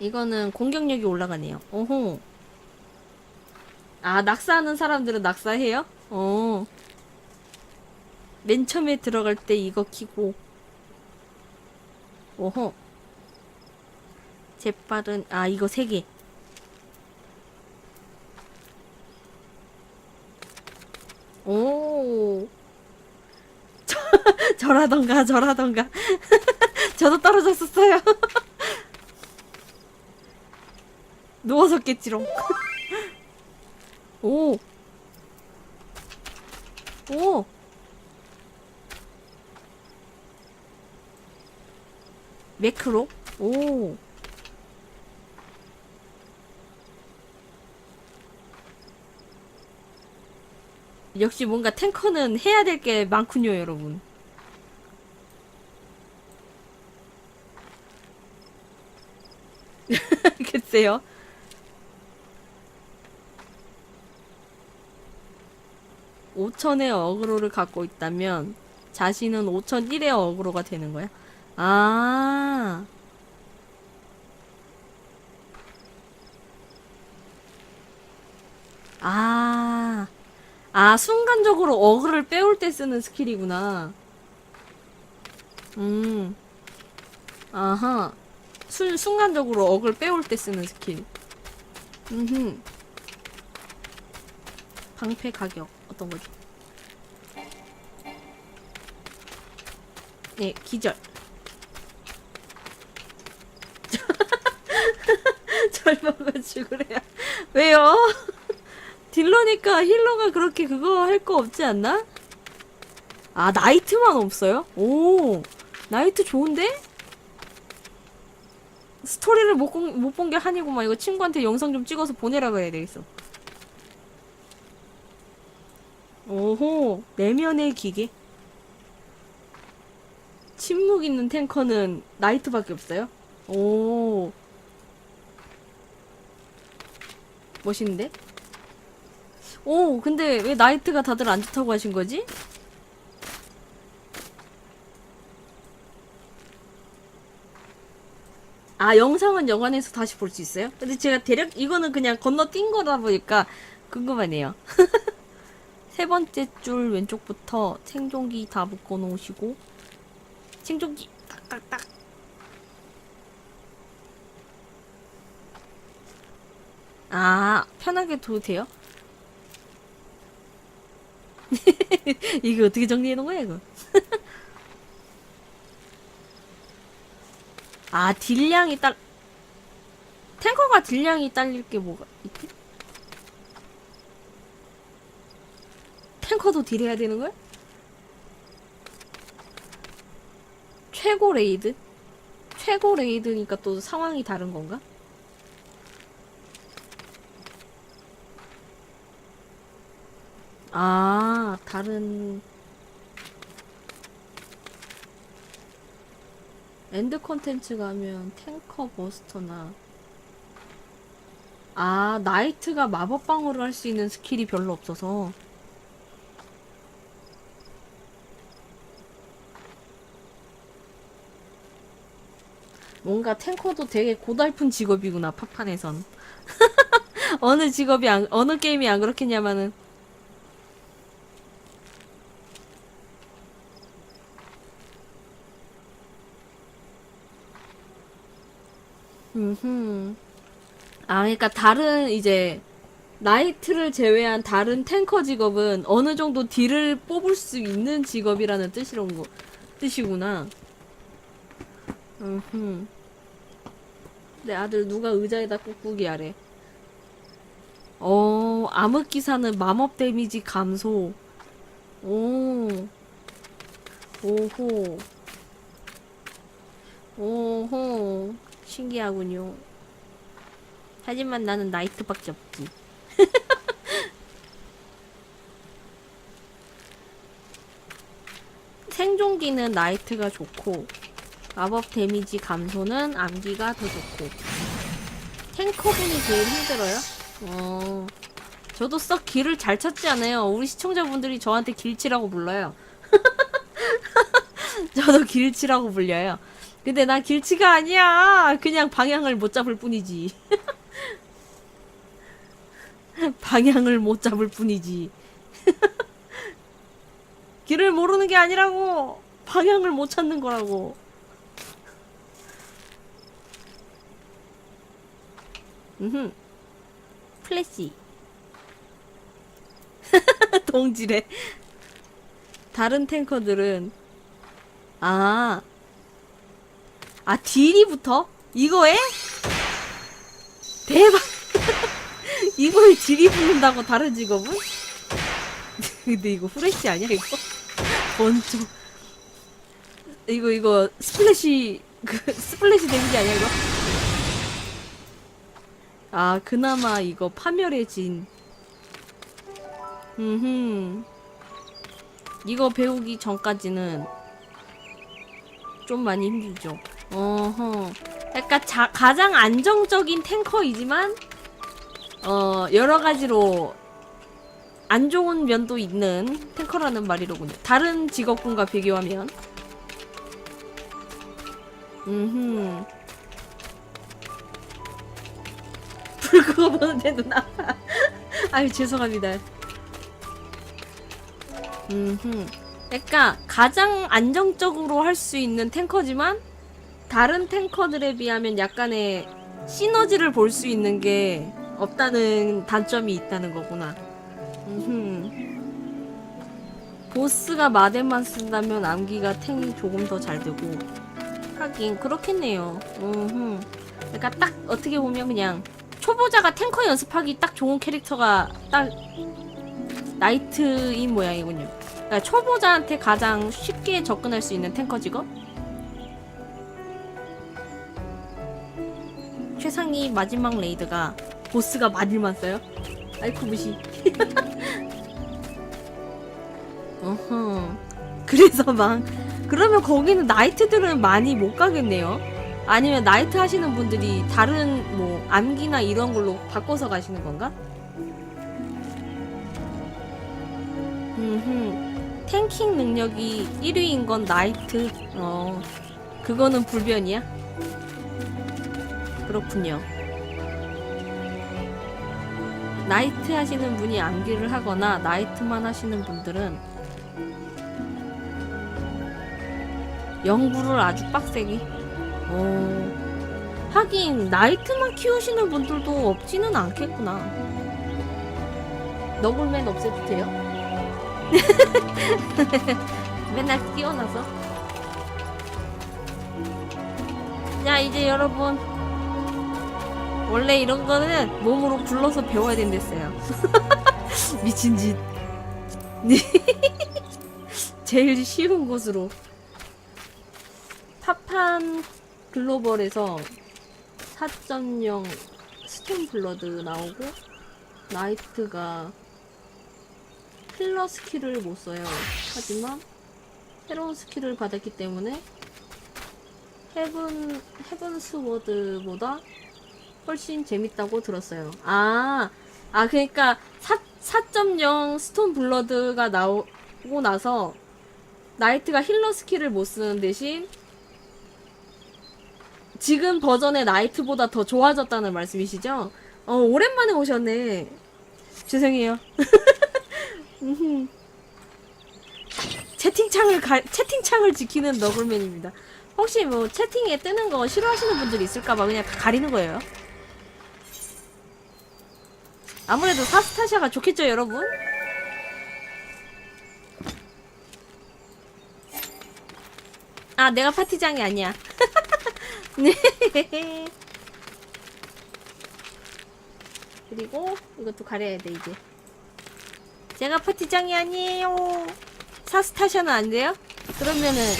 이거는 공격력이 올라가네요. 오호. 아, 낙사하는 사람들은 낙사해요? 어. 맨 처음에 들어갈 때 이거 키고. 오호. 재빠른, 아, 이거 세 개. 오. 저, 저라던가, 저라던가. 저도 떨어졌었어요. 누워서 깼지롱. 오. 오. 매크로? 오. 역시 뭔가 탱커는 해야 될 게 많군요, 여러분. 글쎄요. 오천의 어그로를 갖고 있다면 자신은 5천일의 어그로가 되는 거야? 아. 아. 아, 순간적으로 어그를 빼올 때 쓰는 스킬이구나. 음. 아하. 순, 순간적으로 어글 빼올 때 쓰는 스킬. 음흠. 방패 가격 어떤 거지? 네, 기절. 절망과 죽으래요. 왜요? 딜러니까 힐러가 그렇게 그거 할 거 없지 않나? 아, 나이트만 없어요? 오, 나이트 좋은데? 스토리를 못 본 게 한이구만. 이거 친구한테 영상 좀 찍어서 보내라고 해야 되겠어. 오호, 내면의 기계. 침묵 있는 탱커는 나이트밖에 없어요? 오. 멋있는데? 오, 근데 왜 나이트가 다들 안 좋다고 하신 거지? 아, 영상은 영화관에서 다시 볼 수 있어요? 근데 제가 대략 이거는 그냥 건너뛴 거다 보니까 궁금하네요. 세 번째 줄 왼쪽부터 생존기 다 묶어 놓으시고 생존기 딱딱딱 아 편하게 둬도 돼요? 이거 어떻게 정리해 놓은 거야 이거 아 딜량이 딸 탱커가 딜량이 딸릴 게 뭐가 있지? 탱커도 딜해야 되는 거야? 최고 레이드? 최고 레이드니까 또 상황이 다른 건가? 아, 다른 엔드 콘텐츠 가면 탱커 버스터나 아, 나이트가 마법 방어를 할 수 있는 스킬이 별로 없어서 뭔가 탱커도 되게 고달픈 직업이구나, 팝판에선. 어느 직업이 안, 어느 게임이 안 그렇겠냐마는. 음흠. 아, 그러니까 다른 이제 나이트를 제외한 다른 탱커 직업은 어느 정도 딜을 뽑을 수 있는 직업이라는 뜻이런 거 뜻이구나. 음흠. 내 아들 누가 의자에다 꾹꾹이 하래. 어, 암흑기사는 마법 데미지 감소. 오. 오호. 오호. 신기하군요. 하지만 나는 나이트밖에 없지. 생존기는 나이트가 좋고, 마법 데미지 감소는 암기가 더 좋고 탱커분이 제일 힘들어요? 어 저도 썩 길을 잘 찾지 않아요 우리 시청자분들이 저한테 길치라고 불러요 저도 길치라고 불려요 근데 나 길치가 아니야. 그냥 방향을 못 잡을 뿐이지. 방향을 못 잡을 뿐이지. 길을 모르는 게 아니라고. 방향을 못 찾는 거라고. 음. 플래시. 동지래. 다른 탱커들은 아. 아, 딜이 붙어? 이거에? 대박! 이거에 딜이 붙는다고 다른 직업은? 근데 이거 후레쉬 아니야, 이거? 번쩍. 이거, 이거, 스플래시, 그, 스플래시 데미지 아니야, 이거? 아, 그나마 이거 파멸의 진. 음흠. 이거 배우기 전까지는 좀 많이 힘들죠. 어허. 약간 자, 가장 안정적인 탱커이지만, 어, 여러 가지로 안 좋은 면도 있는 탱커라는 말이로군요. 다른 직업군과 비교하면. 음흠. 불 그거 보는데 눈 아파. 아유, 죄송합니다. 음흠. 그러니까 가장 안정적으로 할 수 있는 탱커지만 다른 탱커들에 비하면 약간의 시너지를 볼 수 있는 게 없다는 단점이 있다는 거구나. 음흠. 보스가 마덴만 쓴다면 암기가 탱이 조금 더 잘 되고 하긴 그렇겠네요. 음흠. 그러니까 딱 어떻게 보면 그냥 초보자가 탱커 연습하기 딱 좋은 캐릭터가 딱 나이트인 모양이군요. 그러니까 초보자한테 가장 쉽게 접근할 수 있는 탱커 직업? 최상위 마지막 레이드가 보스가 마딜만 써요? 아이쿠 무시. 어허. 그래서 막 그러면 거기는 나이트들은 많이 못 가겠네요. 아니면 나이트 하시는 분들이 다른 뭐 암기나 이런 걸로 바꿔서 가시는 건가? 음흠. 탱킹 능력이 1위인 건 나이트. 어. 그거는 불변이야? 그렇군요. 나이트 하시는 분이 암기를 하거나 나이트만 하시는 분들은 연구를 아주 빡세게. 어. 하긴 나이트만 키우시는 분들도 없지는 않겠구나. 너굴맨 없애도 돼요? 맨날 끼워놔서. 자, 이제 여러분. 원래 이런 거는 몸으로 불러서 배워야 된댔어요. 미친 짓. 제일 쉬운 곳으로. 파판 글로벌에서 4.0 스톤 블러드 나오고, 나이트가 힐러 스킬을 못 써요. 하지만 새로운 스킬을 받았기 때문에 헤븐 헤븐 스워드보다 훨씬 재밌다고 들었어요. 아, 아 그러니까 4, 4.0 스톤 블러드가 나오고 나서 나이트가 힐러 스킬을 못 쓰는 대신 지금 버전의 나이트보다 더 좋아졌다는 말씀이시죠? 어, 오랜만에 오셨네. 죄송해요. 채팅창을 가, 채팅창을 지키는 너굴맨입니다. 혹시 뭐 채팅에 뜨는 거 싫어하시는 분들이 있을까봐 그냥 다 가리는 거예요. 아무래도 사스타샤가 좋겠죠, 여러분? 아, 내가 파티장이 아니야. 네. 그리고 이것도 가려야 돼, 이제. 제가 파티장이 아니에요. 사스타샤는 안 돼요? 그러면은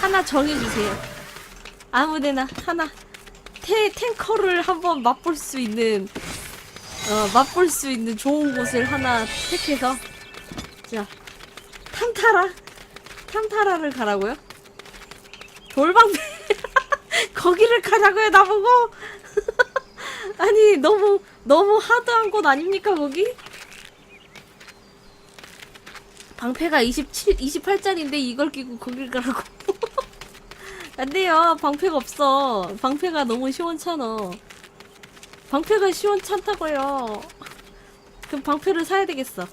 하나 정해주세요. 아무데나 하나 태, 탱커를 한번 맛볼 수 있는 어, 맛볼 수 있는 좋은 곳을 하나 택해서 자 탐타라 탐타라를 가라고요? 돌방배 거기를 가자고요 나보고 아니 너무 너무 하드한 곳 아닙니까 거기? 방패가 27, 28짜리인데 이걸 끼고 거길 가라고. 안 돼요. 방패가 없어. 방패가 너무 시원찮아. 방패가 시원찮다고요. 그럼 방패를 사야 되겠어.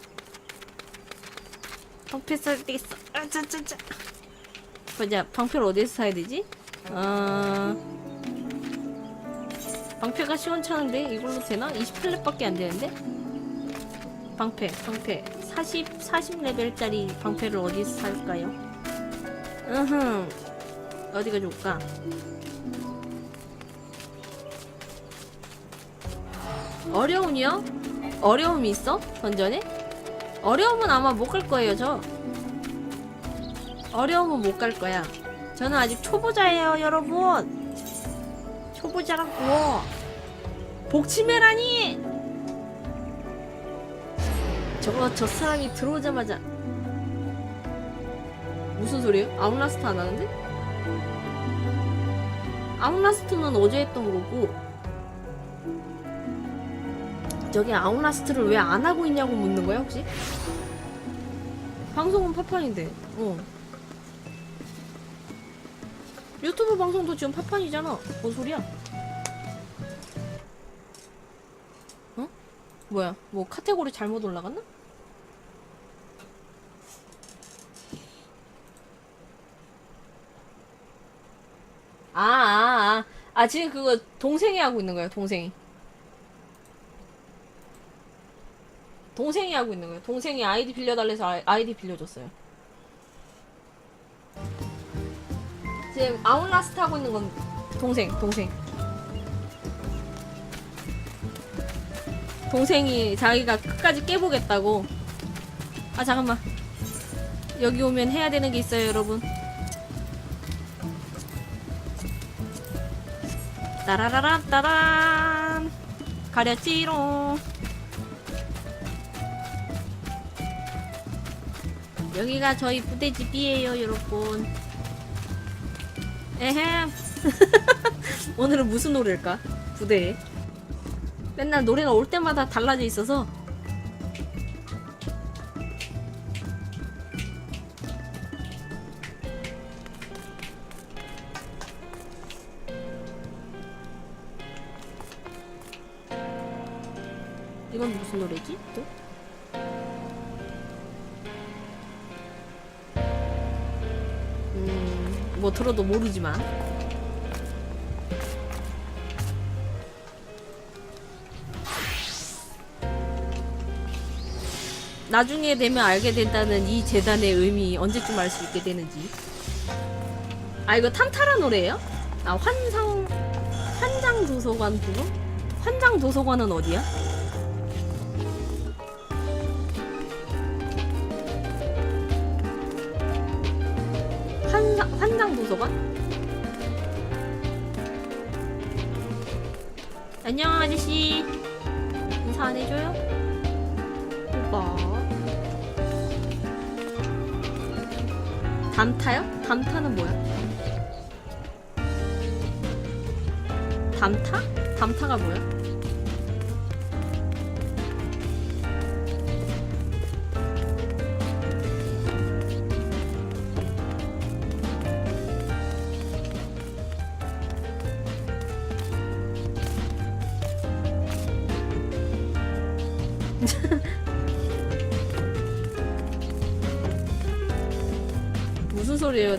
방패 사야 되겠어. 아, 짜짜짜. 보자, 방패를 어디서 사야 되지? 아, 방패가 시원찮은데 이걸로 되나? 28렙밖에 안 되는데? 방패, 방패. 40, 40레벨짜리 방패를 어디서 살까요? 으흠. 어디가 좋을까? 어려움이요? 어려움이 있어? 던전에? 어려움은 아마 못 갈 거예요, 저. 어려움은 못 갈 거야. 저는 아직 초보자예요, 여러분. 초보자라고. 복치매라니! 저거, 저 사람이 들어오자마자. 무슨 소리예요? 아웃라스트 안 하는데? 아웃라스트는 어제 했던 거고 저기 아웃라스트를 왜 안 하고 있냐고 묻는 거야 혹시? 방송은 파판인데 어 유튜브 방송도 지금 파판이잖아 뭔 소리야 어? 뭐야 뭐 카테고리 잘못 올라갔나? 아, 아, 아. 아, 지금 그거 동생이 하고 있는 거예요, 동생이. 동생이 하고 있는 거예요. 동생이 아이디 빌려달래서 아이- 아이디 빌려줬어요. 지금 아웃라스트 하고 있는 건 동생, 동생. 동생이 자기가 끝까지 깨보겠다고. 아, 잠깐만. 여기 오면 해야 되는 게 있어요, 여러분. 따라라라 따란 가렸지롱 여기가 저희 부대집이에요 여러분 에헴 오늘은 무슨 노래일까? 부대에. 맨날 노래가 올 때마다 달라져 있어서 들어도 모르지만 나중에 되면 알게 된다는 이 재단의 의미 언제쯤 알 수 있게 되는지 아 이거 탄타라 노래예요? 아 환상 환장 도서관 그거? 환장 도서관은 어디야? 환상, 도서관? 안녕 아저씨 인사 안 해줘요? 오빠 담타요? 담타는 뭐야? 담타? 담타가 뭐야?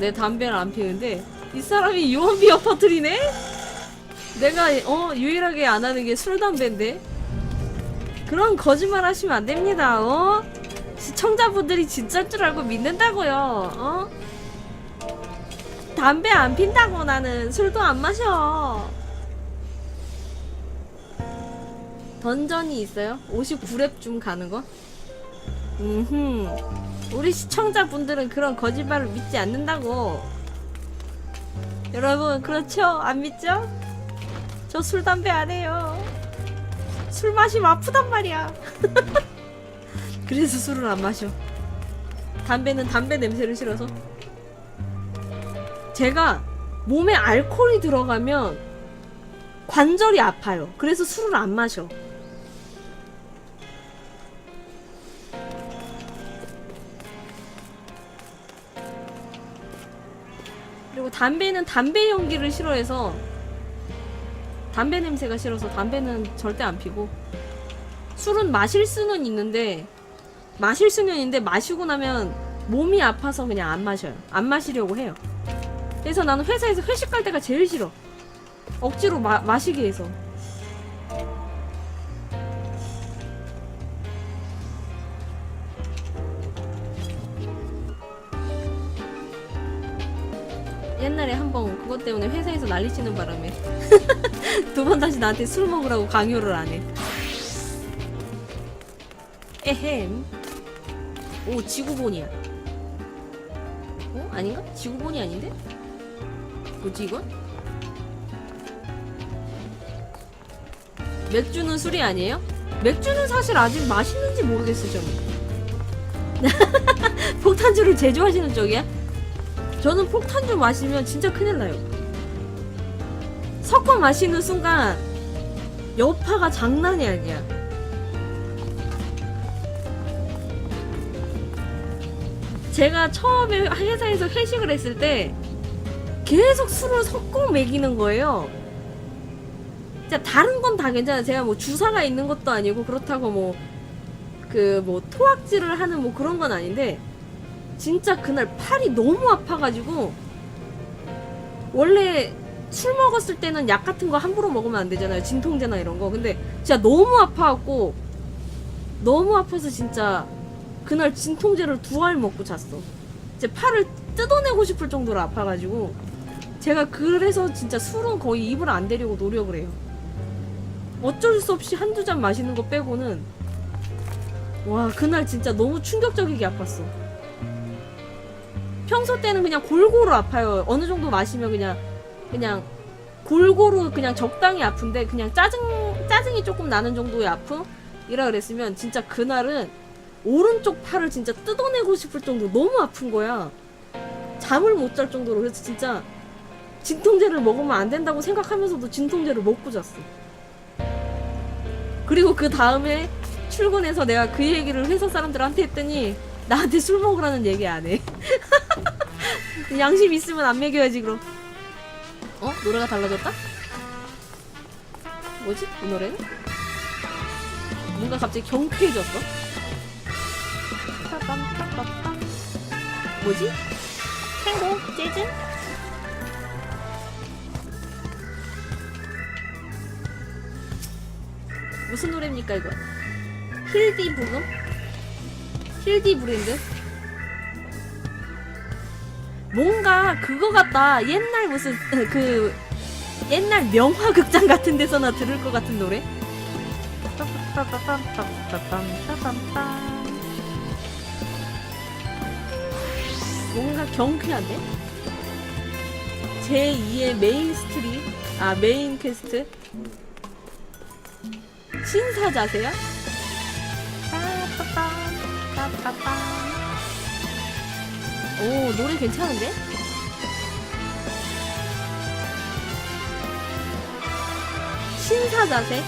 내 담배를 안 피우는데 이 사람이 유언비어 퍼뜨리네? 내가 어 유일하게 안 하는 게 술 담배인데 그런 거짓말 하시면 안 됩니다. 어 시청자분들이 진짜일 줄 알고 믿는다고요. 어 담배 안 핀다고 나는 술도 안 마셔. 던전이 있어요? 59렙 좀 가는 거? 음흠. 우리 시청자분들은 그런 거짓말을 믿지 않는다고. 여러분, 그렇죠? 안 믿죠? 저 술, 담배 안 해요. 술 마시면 아프단 말이야. 그래서 술을 안 마셔. 담배는 담배 냄새를 싫어서. 제가 몸에 알코올이 들어가면 관절이 아파요. 그래서 술을 안 마셔. 그리고 담배는 담배 연기를 싫어해서 담배 냄새가 싫어서 담배는 절대 안 피고 술은 마실 수는 있는데 마실 수는 있는데 마시고 나면 몸이 아파서 그냥 안 마셔요. 안 마시려고 해요. 그래서 나는 회사에서 회식 갈 때가 제일 싫어. 억지로 마, 마시게 해서. 옛날에 한 번 그것 때문에 회사에서 난리치는 바람에 두 번 다시 나한테 술 먹으라고 강요를 안 해. 에헴. 오, 지구본이야. 어? 아닌가? 지구본이 아닌데? 뭐지, 이건? 맥주는 술이 아니에요? 맥주는 사실 아직 맛있는지 모르겠어요, 저는. 폭탄주를 제조하시는 쪽이야? 저는 폭탄주 마시면 진짜 큰일 나요. 섞어 마시는 순간 여파가 장난이 아니야. 제가 처음에 회사에서 회식을 했을 때 계속 술을 섞어 먹이는 거예요. 진짜 다른 건 다 괜찮아요. 제가 뭐 주사가 있는 것도 아니고 그렇다고 뭐 그뭐 토악질을 하는 뭐 그런 건 아닌데 진짜 그날 팔이 너무 아파가지고 원래 술 먹었을 때는 약 같은 거 함부로 먹으면 안 되잖아요. 진통제나 이런 거. 근데 진짜 너무 아파갖고 너무 아파서 진짜 그날 진통제를 두 알 먹고 잤어. 제 팔을 뜯어내고 싶을 정도로 아파가지고 제가 그래서 진짜 술은 거의 입을 안 대려고 노력을 해요. 어쩔 수 없이 한두 잔 마시는 거 빼고는 와 그날 진짜 너무 충격적이게 아팠어. 평소 때는 그냥 골고루 아파요. 어느 정도 마시면 그냥 그냥 골고루 그냥 적당히 아픈데 그냥 짜증 짜증이 조금 나는 정도의 아픔 이라 그랬으면 진짜 그날은 오른쪽 팔을 진짜 뜯어내고 싶을 정도 너무 아픈 거야. 잠을 못 잘 정도로 그래서 진짜 진통제를 먹으면 안 된다고 생각하면서도 진통제를 먹고 잤어. 그리고 그 다음에 출근해서 내가 그 얘기를 회사 사람들한테 했더니 나한테 술 먹으라는 얘기 안 해. 양심 있으면 안 먹여야지 그럼. 어? 노래가 달라졌다? 뭐지? 이 노래는? 뭔가 갑자기 경쾌해졌어? 빠밤빠밤빰. 뭐지? 행복 재즈? 무슨 노래입니까 이거? 힐디 부금? 힐디 브랜드? 뭔가 그거 같다. 옛날 무슨 그 옛날 명화 극장 같은 데서나 들을 것 같은 노래? 뭔가 경쾌한데? 제2의 메인 스트리 아 메인 퀘스트 신사자세요? 오 노래 괜찮은데? 신사 자세?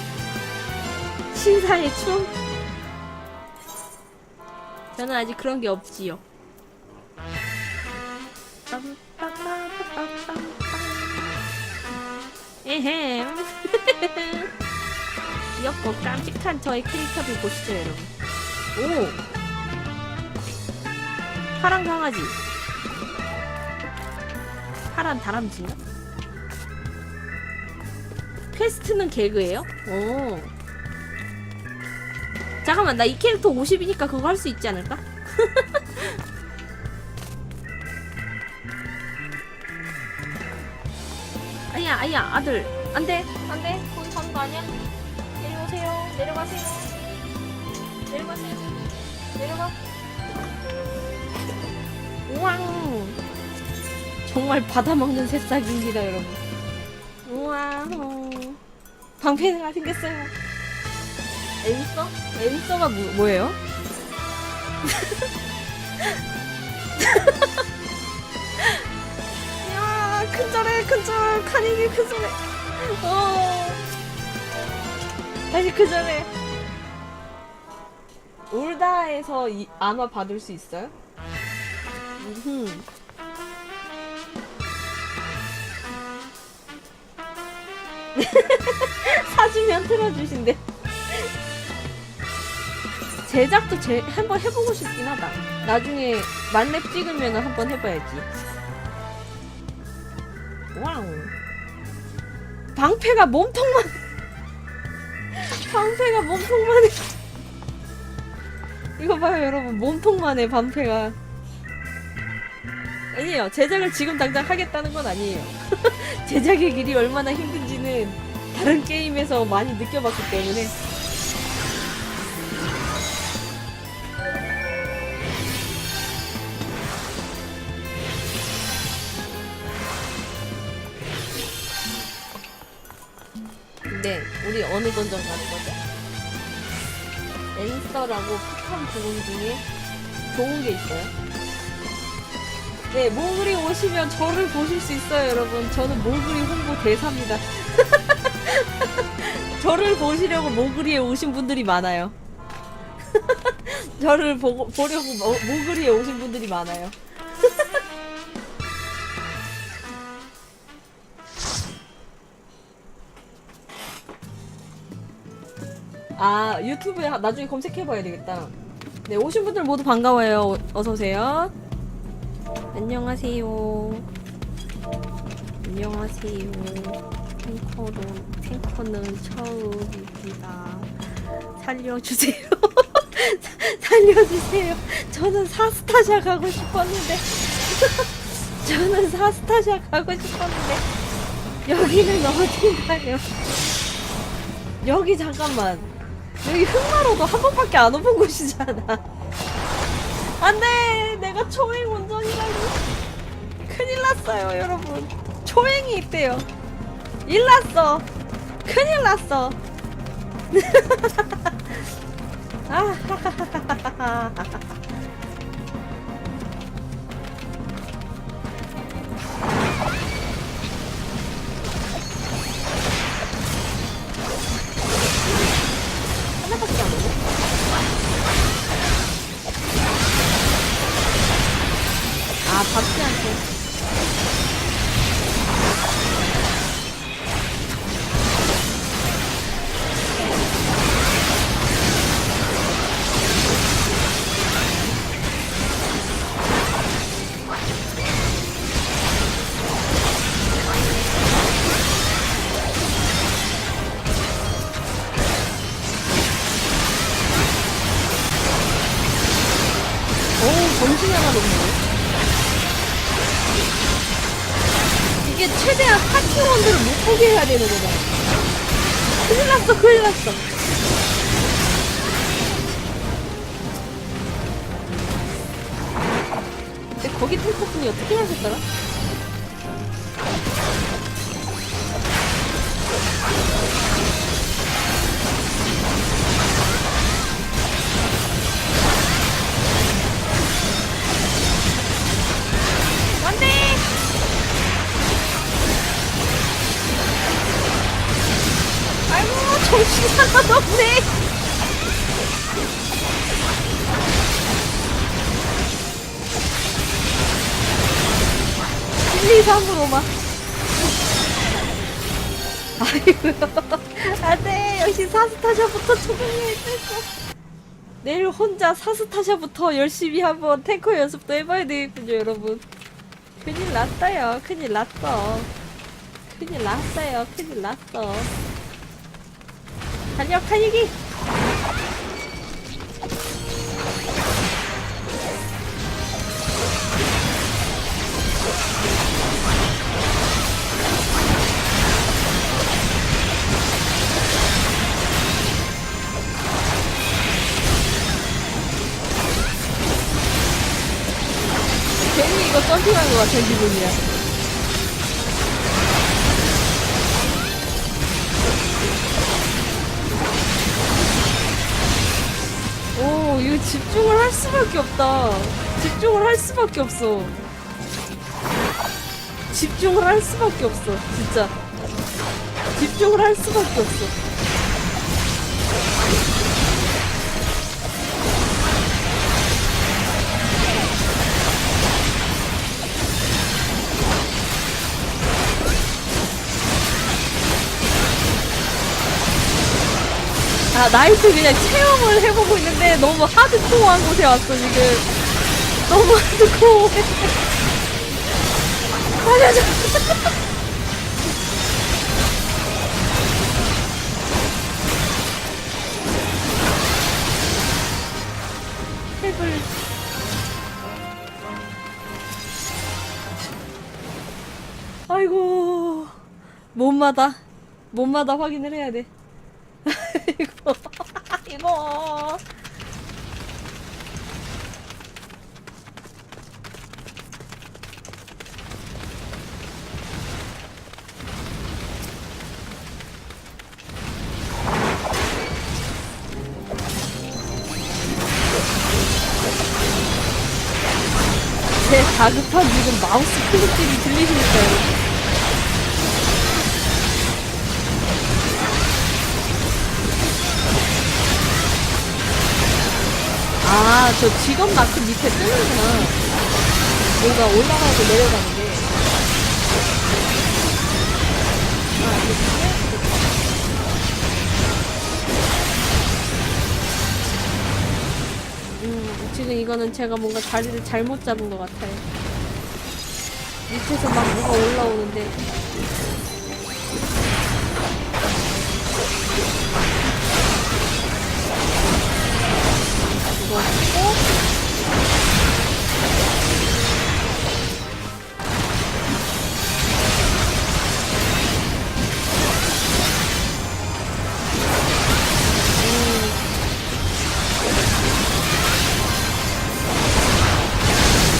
신사의 춤? 저는 아직 그런 게 없지요. 에헴. 귀엽고 깜찍한 저의 캐릭터를 보시죠, 여러분. 오! 파란 강아지. 파란 다람쥐인가? 퀘스트는 개그예요? 오. 잠깐만, 나 이 캐릭터 50이니까 그거 할 수 있지 않을까? 아야, 아야, 아들. 안 돼, 안 돼. 거기 가는 거 아니야? 내려오세요. 내려가세요. 내려가세요. 내려가. 우왕. 정말 받아먹는 새싹입니다, 여러분. 우왕. 방패가 생겼어요. 엠서? 엠서가 뭐, 뭐예요? 야, 큰절해, 큰절. 카니기 큰절해. 어. 다시 큰절해. 울다에서 이, 안화 받을 수 있어요? 음흠. 사주면 틀어주신대. 제작도 제, 한번 해보고 싶긴 하다. 나중에 만렙 찍으면 한번 해봐야지. 와우. 방패가 몸통만. 방패가 몸통만 해. 이거 봐요, 여러분. 몸통만 해, 방패가. 아니에요. 제작을 지금 당장 하겠다는 건 아니에요. 제작의 길이 얼마나 힘든지는 다른 게임에서 많이 느껴봤기 때문에. 네, 우리 어느 건전 가는 거죠? 랜서라고 팝콘 부분 중에 좋은 게 있어요. 네, 모글이 오시면 저를 보실 수 있어요, 여러분. 저는 모글이 홍보 대사입니다. 저를 보시려고 모글이에 오신 분들이 많아요. 저를 보고, 보려고 모, 모글이에 오신 분들이 많아요. 아, 유튜브에 하- 나중에 검색해봐야 되겠다. 네, 오신 분들 모두 반가워요. 어서 오세요. 안녕하세요. 안녕하세요. 탱커는, 탱커는 처음입니다. 살려주세요. 살려주세요. 저는 사스타샤 가고 싶었는데. 저는 사스타샤 가고 싶었는데. 여기는 어딘가요? 여기 잠깐만. 여기 흑마로도 한 번밖에 안 오본 곳이잖아. 안 돼! 내가 초행 운전이라고. 큰일 났어요, 여러분. 초행이 있대요. 일 났어. 큰일 났어. 아, 정신 하나도 없네! 1, 2, 3으로만. 아이고, 안 돼! 역시 사스타샤부터 적응해야 됐어. 내일 혼자 사스타샤부터 열심히 한번 탱커 연습도 해봐야 되겠군요, 여러분. 큰일 났어요. 큰일 났어. 큰일 났어요. 큰일 났어. 달려, 달리기! 괜히 이거 점핑한 것 같은 기분이야. 집중을 할 수밖에 없다. 집중을 할 수밖에 없어. 집중을 할 수밖에 없어. 진짜. 집중을 할 수밖에 없어. 나 나이트 그냥 체험을 해보고 있는데 너무 하드코어한 곳에 왔어 지금. 너무 하드코어해. 살려줘. 탭을 아이고. 몸마다. 몸마다 확인을 해야 돼 이거 이거 제 다급한 지금 마우스 클릭들이 들리시니까요. 아, 저 직업 마크 밑에 뜨는구나. 뭔가 올라가고 내려가는 게. 아, 이렇게? 음, 지금 이거는 제가 뭔가 자리를 잘못 잡은 것 같아요. 밑에서 막 뭐가 올라오는데.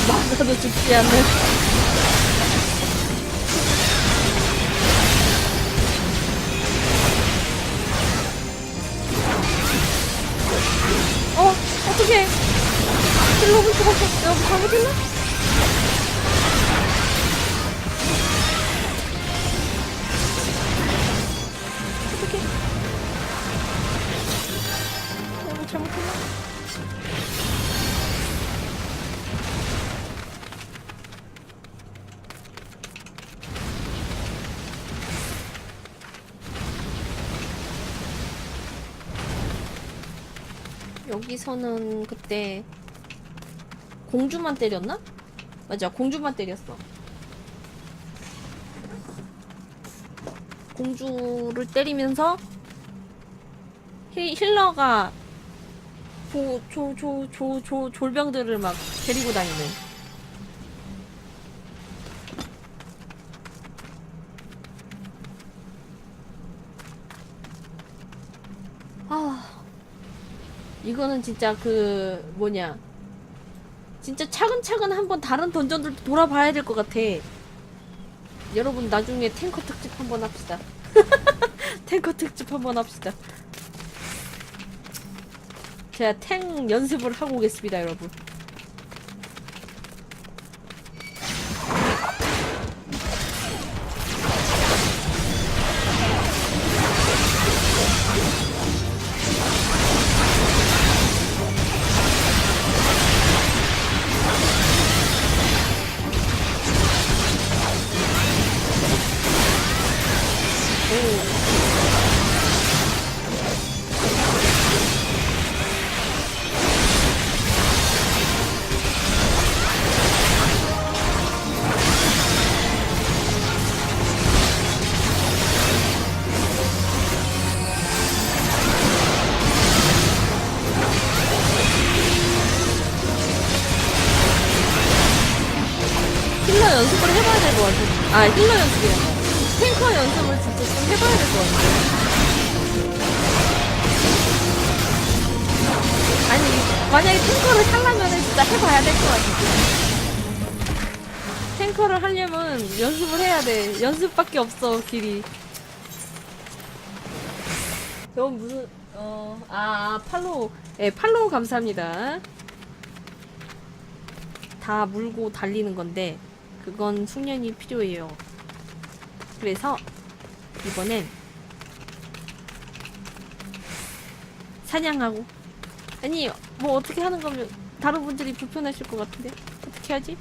맞아도 죽지 않는 여기 잘못했나? 어떡해 여기 잘못했나? 여기서는 그때 공주만 때렸나? 맞아, 공주만 때렸어. 공주를 때리면서 힐, 힐러가 조, 조, 조, 조, 조, 졸병들을 막 데리고 다니는. 아, 이거는 진짜 그 뭐냐 진짜 차근차근 한번 다른 던전들도 돌아봐야 될 것 같아. 여러분 나중에 탱커 특집 한번 합시다. 탱커 특집 한번 합시다. 제가 탱 연습을 하고 오겠습니다 여러분 것 같아. 아, 힐러 연습이야. 탱커 연습을 진짜 좀 해봐야 될 것 같아. 아니, 만약에 탱커를 하려면 진짜 해봐야 될 것 같아. 탱커를 하려면 연습을 해야 돼. 연습밖에 없어, 길이. 저 무슨, 어, 아, 팔로우. 예, 팔로우 감사합니다. 다 물고 달리는 건데 그건 숙련이 필요해요. 그래서 이번엔 사냥하고 아니 뭐 어떻게 하는 거면 다른 분들이 불편하실 것 같은데 어떻게 하지?